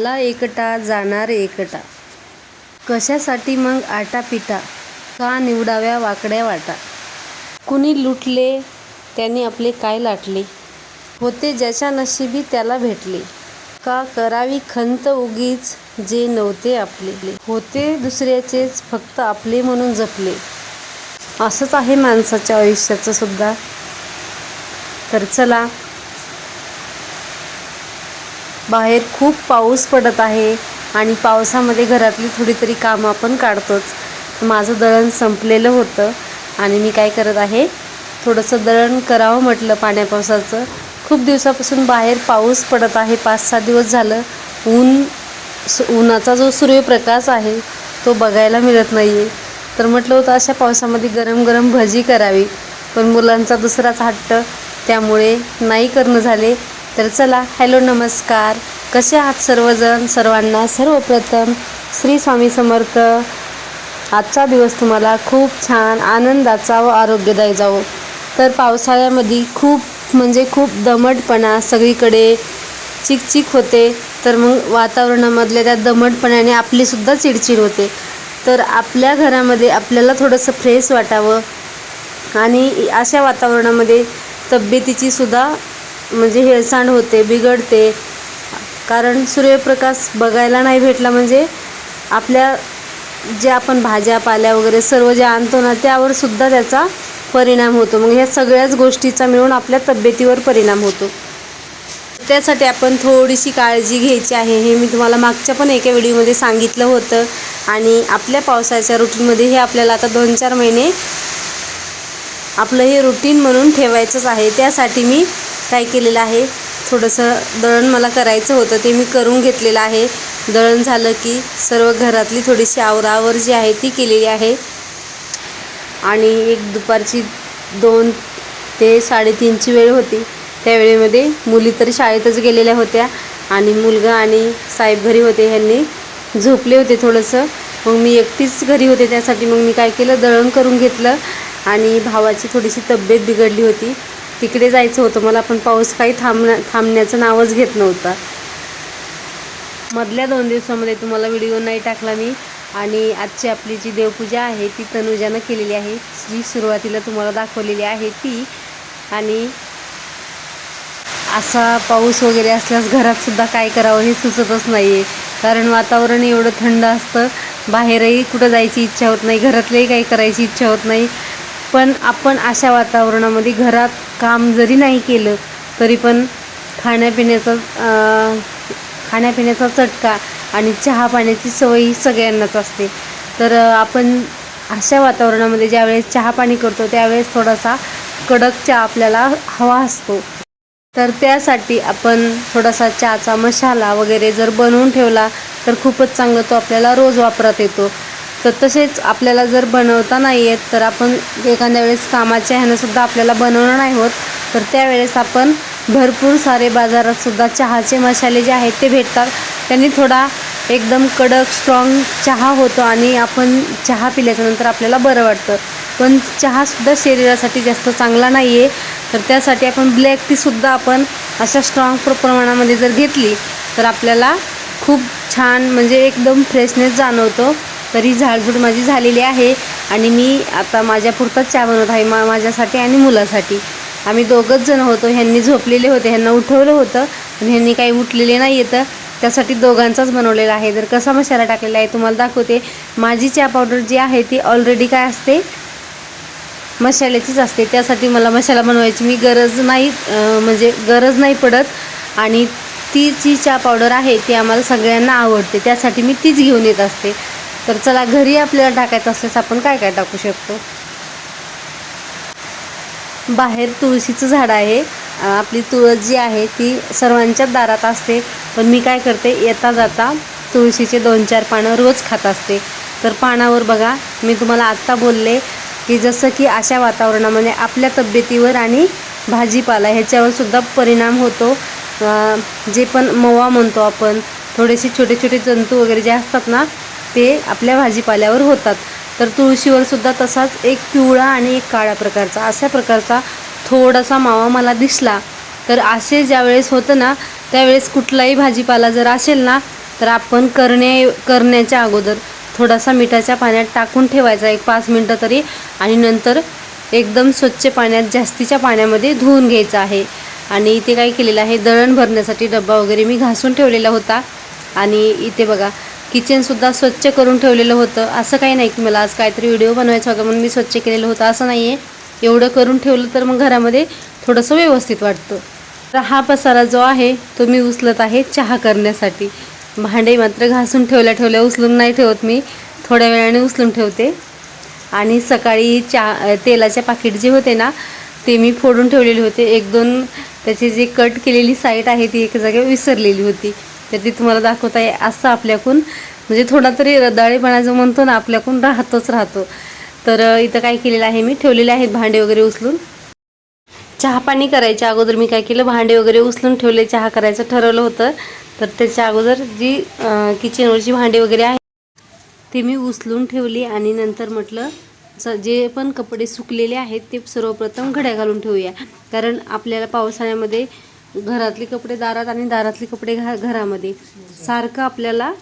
आला एकटा जाणार एकटा. कशासाठी मग आटा पिटा का निवडाव्या वाकड्या वाटा? कुणी लुटले त्याने आपले काय लाटले? होते ज्याच्या नशिबी त्याला भेटले. का करावी खंत उगीच जे नव्हते आपले? होते दुसऱ्याचेच फक्त आपले म्हणून जपले. असंच आहे माणसाच्या आयुष्याचं सुद्धा. तर चला बाहेर खूप पाऊस पडत आहे आणि पावसामध्ये घरातली थोडी तरी कामं आपण काढतोच. माझं दळण संपलेलं होतं आणि मी काय करत आहे थोडंसं दळण करावं म्हटलं पाण्या पावसाचं. खूप दिवसापासून बाहेर पाऊस पडत आहे पाच सहा दिवस झालं. ऊन सु उन्हाचा जो सूर्यप्रकाश आहे तो बघायला मिळत नाही आहे तर म्हटलं होतं अशा पावसामध्ये गरम गरम भजी करावी. पण मुलांचा दुसराच हट्ट त्यामुळे नाही करणं झाले. तर चला हॅलो नमस्कार. कसे आहात सर्वजण? सर्वांना सर्वप्रथम श्री स्वामी समर्थ. आजचा दिवस तुम्हाला खूप छान आनंदाचा व आरोग्यदायी जावो. तर पावसाळ्यामध्ये खूप म्हणजे खूप दमटपणा सगळीकडे चिकचिक होते. तर मग वातावरणामधल्या त्या दमटपणाने आपलीसुद्धा चिडचिड होते. तर आपल्या घरामध्ये आपल्याला थोडंसं फ्रेश वाटावं. आणि अशा वातावरणामध्ये तब्येतीची सुद्धा म्हणजे हेळसांड होते बिघडते. कारण सूर्यप्रकाश बघायला नाही भेटला म्हणजे आपल्या जे आपण भाज्या पाल्या वगैरे सर्व जे आणतो ना त्यावर सुद्धा त्याचा परिणाम होतो. मग ह्या सगळ्याच गोष्टीचा मिळून आपल्या तब्येतीवर परिणाम होतो. त्यासाठी आपण थोडीशी काळजी घ्यायची आहे. हे मी तुम्हाला मागच्या पण एका व्हिडिओमध्ये सांगितलं होतं. आणि आपल्या पावसाच्या रुटीनमध्ये हे आपल्याला आता दोन चार महिने आपलं हे रुटीन म्हणून ठेवायचंच आहे. त्यासाठी मी काय केलेलं आहे? थोडंसं दळण मला करायचं होतं ते मी करून घेतलेलं आहे. दळण झालं की सर्व घरातली थोडीशी आवरावर जी आहे ती केलेली आहे. आणि एक दुपारची दोन ते साडेतीनची वेळ होती. त्या वेळेमध्ये मुली तर शाळेतच गेलेल्या होत्या आणि मुलगा आणि साहेब घरी होते. ह्यांनी झोपले होते थोडंसं. मग मी एकटीच घरी होते त्यासाठी मग मी काय केलं? दळण करून घेतलं आणि भावाची थोडीशी तब्येत बिघडली होती. तिकडे जायचं होतं. मला पण पाऊस काही थांबण्या थांबण्याचं नावच घेत नव्हता. मधल्या दोन दिवसामध्ये तुम्हाला व्हिडिओ नाही टाकला मी. आणि आजची आपली जी देवपूजा आहे ती तनुजानं केलेली आहे. जी सुरुवातीला तुम्हाला दाखवलेली आहे ती. आणि असा पाऊस वगैरे असल्यास घरातसुद्धा काय करावं हे सुचतच नाही आहे कारण वातावरण एवढं थंड असतं. बाहेरही कुठं जायची इच्छा होत नाही. घरातलंही काही करायची इच्छा होत नाही. पण आपण अशा वातावरणामध्ये घरात काम जरी नाही केलं तरी पण खाण्यापिण्याचा खाण्यापिण्याचा चटका आणि चहा पाण्याची सवय ही सगळ्यांनाच असते. तर आपण अशा वातावरणामध्ये ज्यावेळेस चहा पाणी करतो त्यावेळेस थोडासा कडक चहा आपल्याला हवा असतो. तर त्यासाठी आपण थोडासा चहाचा मसाला वगैरे जर बनवून ठेवला तर खूपच चांगलं तो आपल्याला रोज वापरात येतो. तर तसेच आपल्याला जर बनवता नाही येत तर आपण एखाद्या वेळेस कामाच्या ह्यानंसुद्धा आपल्याला बनवणं नाही होत. तर त्यावेळेस आपण भरपूर सारे बाजारातसुद्धा चहाचे मसाले जे आहेत ते भेटतात. त्यांनी थोडा एकदम कडक स्ट्रॉंग चहा होतो आणि आपण चहा पिल्याच्यानंतर आपल्याला बरं वाटतं. पण चहासुद्धा शरीरासाठी जास्त चांगला नाही आहे तर त्यासाठी आपण ब्लॅक टीसुद्धा आपण अशा स्ट्रॉंग प्र प्रमाणामध्ये जर घेतली तर आपल्याला खूप छान म्हणजे एकदम फ्रेशनेस जाणवतो. तरी झाडझूड माझी झालेली आहे आणि मी आता माझ्या पुरताच चहा बनवत आहे मा माझ्यासाठी आणि मुलासाठी. आम्ही दोघंच जण होतो ह्यांनी झोपलेले होते ह्यांना उठवलं होतं पण ह्यांनी काही उठलेले नाही येतं. त्यासाठी दोघांचाच बनवलेला आहे. जर कसा मसाला टाकलेला आहे तुम्हाला दाखवते. माझी चहा पावडर जी आहे ती ऑलरेडी काय असते? मसाल्याचीच असते. त्यासाठी मला मसाला बनवायची मी गरज नाही म्हणजे गरज नाही पडत. आणि ती जी चहा पावडर आहे ती आम्हाला सगळ्यांना आवडते. त्यासाठी मी तीच घेऊन येत असते. तर चला घरी आपल्याला टाकायचं असल्यास आपण काय काय टाकू शकतो? बाहेर तुळशीचं झाड आहे. आपली तुळस जी आहे ती सर्वांच्याच दारात असते. पण मी काय करते येता जाता तुळशीचे दोन चार पानं रोज खात असते. तर पानावर बघा मी तुम्हाला आत्ता बोलले की जसं की अशा वातावरणामध्ये आपल्या तब्येतीवर आणि भाजीपाला ह्याच्यावर सुद्धा परिणाम होतो. जे पण मवा म्हणतो आपण थोडेसे छोटे छोटे जंतू वगैरे जे असतात ना ते आपल्या भाजीपाल्यावर होतात. तर तुळशीवर सुद्धा तसाच एक पिवळा आणि एक काळ्या प्रकारचा अशा प्रकारचा थोडासा मावा मला दिसला. तर असे ज्यावेळेस होतं ना त्यावेळेस कुठलाही भाजीपाला जर असेल ना तर आपण करणे करण्याच्या अगोदर थोडासा मिठाच्या पाण्यात टाकून ठेवायचा एक पाच मिनटं तरी आणि नंतर एकदम स्वच्छ पाण्यात जास्तीच्या पाण्यामध्ये धुवून घ्यायचं आहे. आणि इथे काय केलेलं आहे दळण भरण्यासाठी डब्बा वगैरे मी घासून ठेवलेला होता. आणि इथे बघा किचनसुद्धा स्वच्छ करून ठेवलेलं होतं. असं काही नाही की मला आज काहीतरी व्हिडिओ बनवायचा होता म्हणून मी स्वच्छ केलेलं होतं. असं नाही आहे एवढं करून ठेवलं तर मग घरामध्ये थोडंसं व्यवस्थित वाटतं. तर हा पसारा जो आहे तो मी उचलत आहे चहा करण्यासाठी. भांडे मात्र घासून ठेवल्या ठेवल्या उचलून नाही ठेवत मी. थोड्या वेळाने उचलून ठेवते. आणि सकाळी चा तेलाचे पाकिट जे होते ना ते मी फोडून ठेवलेले होते. एक दोन त्याची जी कट केलेली साईट आहे ती एका जागेवर विसरलेली होती. तर ती तुम्हाला दाखवता आहे असं आपल्याकून. म्हणजे थोडा तरी रदाळेपणा जो म्हणतो ना आपल्याकून राहतोच राहतो. तर इथं काय केलेलं आहे मी? ठेवलेले आहेत भांडे वगैरे उचलून. चहा पाणी करायच्या अगोदर मी काय केलं? भांडे वगैरे उचलून ठेवले चहा करायचं ठरवलं होतं. तर त्याच्या अगोदर जी किचनवरची भांडे वगैरे आहे ते मी उचलून ठेवली आणि नंतर म्हटलं स- जे पण कपडे सुकलेले आहेत ते सर्वप्रथम घड्या घालून ठेवूया. कारण आपल्याला पावसाळ्यामध्ये घरातले कपडे दारात आणि दारातले कपडे घा घरामध्ये. सारखं आपल्याला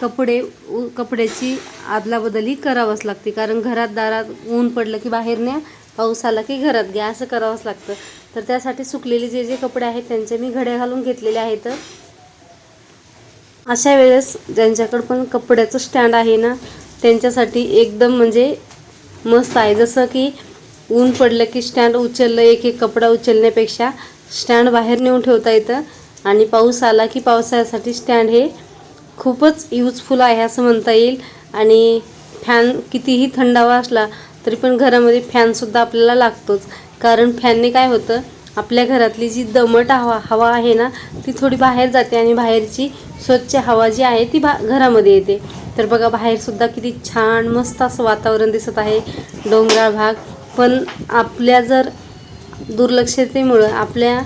कपडे उ- कपड्याची आदलाबदली करावंच लागते. कारण घरात दारात ऊन पडलं की बाहेर न्या पाऊस आला की घरात घ्या असं करावंच लागतं. तर त्यासाठी सुकलेले जे जे कपडे आहेत त्यांचे मी घड्या घालून घेतलेले आहेत. अशा वेळेस ज्यांच्याकडं पण कपड्याचं स्टँड आहे ना त्यांच्यासाठी एकदम म्हणजे मस्त आहे. जसं की ऊन पडलं की स्टँड उचललं एक एक कपडा उचलण्यापेक्षा स्टँड बाहेर नेऊन ठेवता येतं. आणि पाऊस आला की पावसाळ्यासाठी स्टँड हे खूपच यूजफुल आहे असं म्हणता येईल. आणि फॅन कितीही थंडावा असला तरी पण घरामध्ये फॅनसुद्धा आपल्याला लागतोच. कारण फॅनने काय होतं आपल्या घरातली जी दमट हवा हवा आहे ना ती थोडी बाहेर जाते आणि बाहेरची स्वच्छ हवा जी आहे ती बा घरामध्ये येते. तर बघा बाहेरसुद्धा किती छान मस्त असं वातावरण दिसत आहे. डोंगराळ भाग. पण आपल्या जर दुर्लक्षतेमुळं आपल्या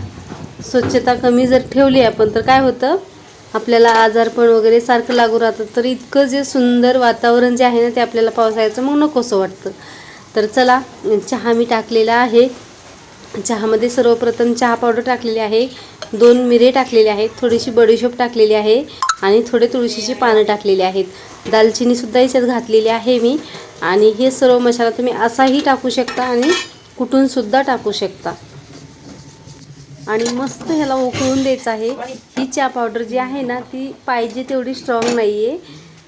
स्वच्छता कमी जर ठेवली आपण तर काय होतं? आपल्याला आजारपण वगैरे सारखं लागू राहतं तर इतकं जे सुंदर वातावरण जे आहे ना ते आपल्याला पावसाळ्याचं मग नकोसं वाटतं. तर चला चहा मी टाकलेला आहे. चहामध्ये सर्वप्रथम चहा पावडर टाकलेली आहे. दोन मिरे टाकलेले आहेत. थोडीशी बडीशोप टाकलेली आहे. आणि थोडे तुळशीची पानं टाकलेली आहेत. दालचिनीसुद्धा याच्यात घातलेली आहे मी. आणि हे सर्व मसाला तुम्ही असाही टाकू शकता आणि कुठूनसुद्धा टाकू शकता. आणि मस्त ह्याला उकळून द्यायचं आहे. ही चहा पावडर जी आहे ना ती पाहिजे तेवढी स्ट्रॉंग नाही आहे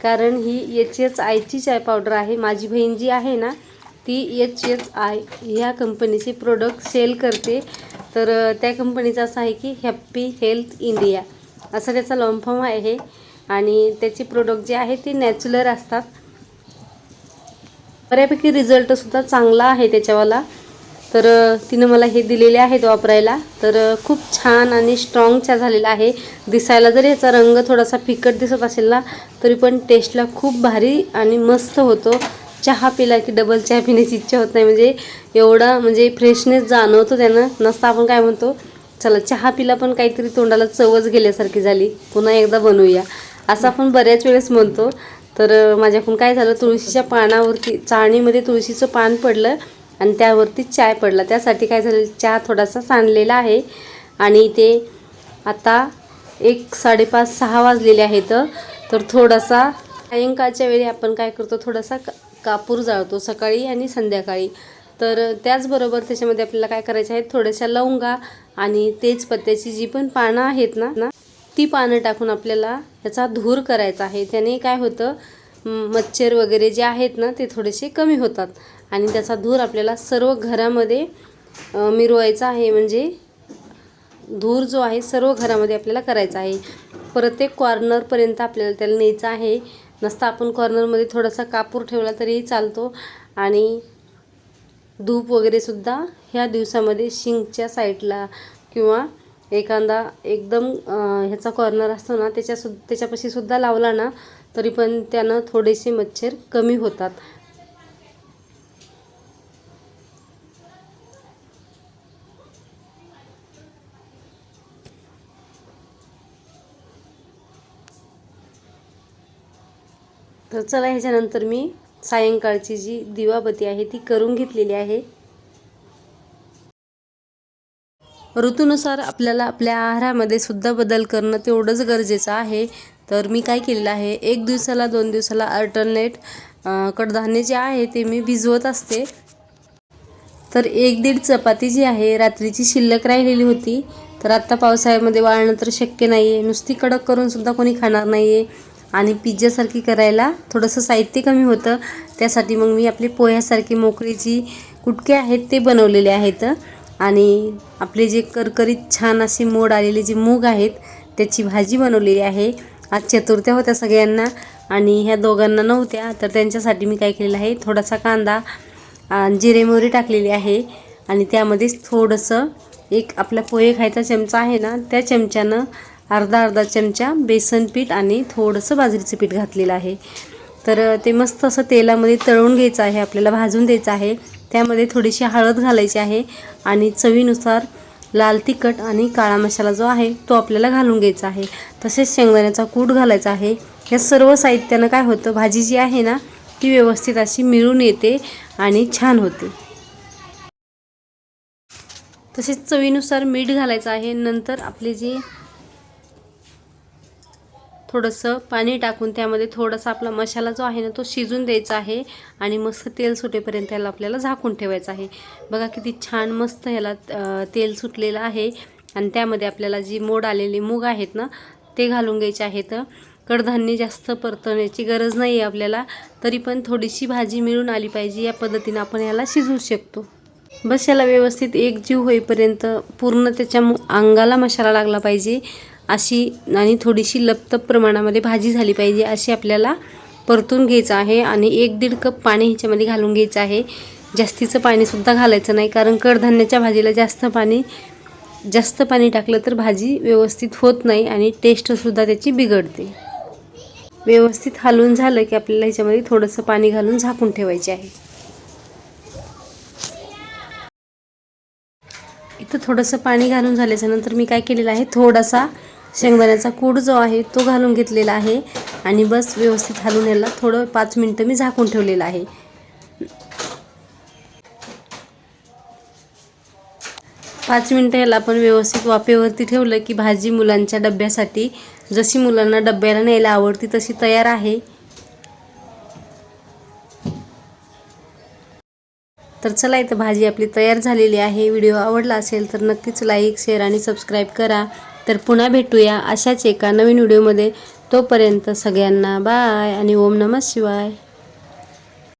कारण ही एच एच आयची चाय पावडर आहे. माझी बहीण जी आहे ना ती एच एच आय ह्या कंपनीचे प्रोडक्ट सेल करते. तर त्या कंपनीचं असं आहे की हॅप्पी हेल्थ इंडिया असा त्याचा लॉन्ग फॉर्म आहे. आणि त्याचे प्रोडक्ट जे आहे ते नॅचरल असतात. बऱ्यापैकी रिझल्टसुद्धा चांगला आहे त्याच्यावाला. तर तिनं मला हे दिलेले आहेत वापरायला. तर खूप छान आणि स्ट्रॉंग चहा झालेला आहे. दिसायला जरी याचा रंग थोडासा फिकट दिसत असेल ना तरी पण टेस्टला खूप भारी आणि मस्त होतो. चहा पिला की डबल चहा पिण्याची इच्छा होत नाही. म्हणजे एवढा म्हणजे फ्रेशनेस जाणवतो त्यानं. नसता आपण काय म्हणतो चला चहा पिला पण काहीतरी तोंडाला चवच गेल्यासारखी झाली. पुन्हा एकदा बनवूया. असं आपण बऱ्याच वेळेस म्हणतो. तर माझ्याकडून काय झालं तुळशीच्या पानावरती चाळणीमध्ये तुळशीचं पान पडलं. आणि त्यावरती चाय पडला. त्यासाठी काय झालं चहा थोडासा सांडलेला आहे. आणि ते आता एक साडेपाच सहा वाजलेले आहेत. तर थोडासा सायंकाळच्या वेळी आपण काय करतो थोडासा का कापूर जाळतो सकाळी आणि संध्याकाळी. तर त्याचबरोबर त्याच्यामध्ये आपल्याला काय करायचं आहे थोड्याशा लवंगा आणि तेजपत्त्याची जी पण पानं आहेत ना ना ती पानं टाकून आपल्याला याचा धूर करायचा आहे. त्याने काय होतं मच्छर वगैरे जे आहेत ना ते थोडेसे कमी होतात. आणि त्याचा धूर आपल्याला सर्व घरामध्ये मिरवायचा आहे. म्हणजे धूर जो आहे सर्व घरामध्ये आपल्याला करायचा आहे. प्रत्येक कॉर्नरपर्यंत आपल्याला त्याला न्यायचं आहे. नसता आपण कॉर्नरमध्ये थोडासा कापूर ठेवला तरीही चालतो. आणि धूप वगैरेसुद्धा ह्या दिवसामध्ये शिंकच्या साईडला किंवा एखादा एकदम ह्याचा कॉर्नर असतो ना त्याच्यासु त्याच्यापाशीसुद्धा लावला ना तरी पण त्यानं थोडेसे मच्छर कमी होतात. तर चला ह्याच्यानंतर मी सायंकाळची जी दिवाबती आहे ती करून घेतलेली आहे. ऋतूनुसार आपल्याला आपल्या आहारामध्ये सुद्धा बदल करणं तेवढंच गरजेचं आहे. तर मी काय केलेलं आहे एक दिवसाला दोन दिवसाला अल्टरनेट कडधान्य जे आहे ते मी भिजवत असते. तर एक दीड चपाती जी आहे रात्रीची शिल्लक राहिलेली होती. तर आत्ता पावसाळ्यामध्ये वाळणं तर शक्य नाही आहे नुसती कडक करून सुद्धा कोणी खाणार नाही आहे आणि पिझ्झासारखी करायला थोडंसं साहित्य कमी होतं. त्यासाठी मग मी आपली पोह्यासारखी मोकळी जी कुटके आहेत ते बनवलेले आहेत. आणि आपले जे करकरीत छान असे मोड आलेले जे मूग आहेत त्याची भाजी बनवलेली आहे. आज चतुर्थ्या होत्या सगळ्यांना आणि ह्या दोघांना नव्हत्या तर त्यांच्यासाठी मी काय केलेलं आहे थोडासा कांदा आणि जिरे मोहरी टाकलेली आहे. आणि त्यामध्येच थोडंसं एक आपला पोहे खायचा चमचा आहे ना त्या चमच्यानं अर्धा अर्धा चमचा बेसन पीठ आणि थोडंसं बाजरीचं पीठ घातलेलं आहे. तर ते मस्त असं तेलामध्ये तळून घ्यायचं आहे आपल्याला भाजून द्यायचं आहे. त्यामध्ये थोडीशी हळद घालायची आहे आणि चवीनुसार लाल तिखट आणि काळा मसाला जो आहे तो आपल्याला घालून घ्यायचा आहे. तसेच शेंगदाण्याचा कूट घालायचा आहे. या सर्व साहित्यानं काय होतं भाजी जी आहे ना ती व्यवस्थित अशी मिळून येते आणि छान होते. तसेच चवीनुसार मीठ घालायचं आहे. नंतर आपले जे थोडंसं पाणी टाकून त्यामध्ये थोडासा आपला मसाला जो आहे ना तो शिजून द्यायचा आहे आणि मस्त तेल सुटेपर्यंत याला आपल्याला झाकून ठेवायचं आहे. बघा किती छान मस्त ह्याला तेल सुटलेलं आहे आणि त्यामध्ये आपल्याला जी मोड आलेली मूग आहेत ना ते घालून घ्यायचे आहेत. कडधान्य जास्त परतवण्याची गरज नाही आहे आपल्याला तरी पण थोडीशी भाजी मिळून आली पाहिजे या पद्धतीनं आपण याला शिजवू शकतो. बस याला व्यवस्थित एक जीव होईपर्यंत पूर्ण त्याच्या अंगाला मसाला लागला पाहिजे. अशी आणि थोडीशी लपतप प्रमाणामध्ये भाजी झाली पाहिजे अशी आपल्याला परतून घ्यायचं आहे आणि एक दीड कप पाणी ह्याच्यामध्ये घालून घ्यायचं आहे. जास्तीचं पाणीसुद्धा घालायचं नाही कारण कडधान्याच्या भाजीला जास्त पाणी जास्त पाणी टाकलं तर भाजी व्यवस्थित होत नाही आणि टेस्टसुद्धा त्याची बिघडते. व्यवस्थित हलवून झालं की आपल्याला ह्याच्यामध्ये थोडंसं पाणी घालून झाकून ठेवायचे आहे. इथं थोडंसं पाणी घालून झाल्याच्यानंतर मी काय केलेलं आहे थोडासा शेंगदाण्याचा कूड जो आहे तो घालून घेतलेला आहे. आणि बस व्यवस्थित घालून याला थोडं पाच मिनटं मी झाकून ठेवलेलं आहे. पाच मिनटं याला आपण व्यवस्थित वाफेवरती ठेवलं की भाजी मुलांच्या डब्यासाठी जशी मुलांना डब्याला न्यायला आवडती तशी तयार आहे. तर चला इथं भाजी आपली तयार झालेली आहे. व्हिडिओ आवडला असेल तर नक्कीच लाईक शेअर आणि सबस्क्राईब करा. तर पुन्हा भेटूया अशाच एका नवीन व्हिडिओमध्ये. तोपर्यंत सगळ्यांना बाय आणि ओम नमः शिवाय.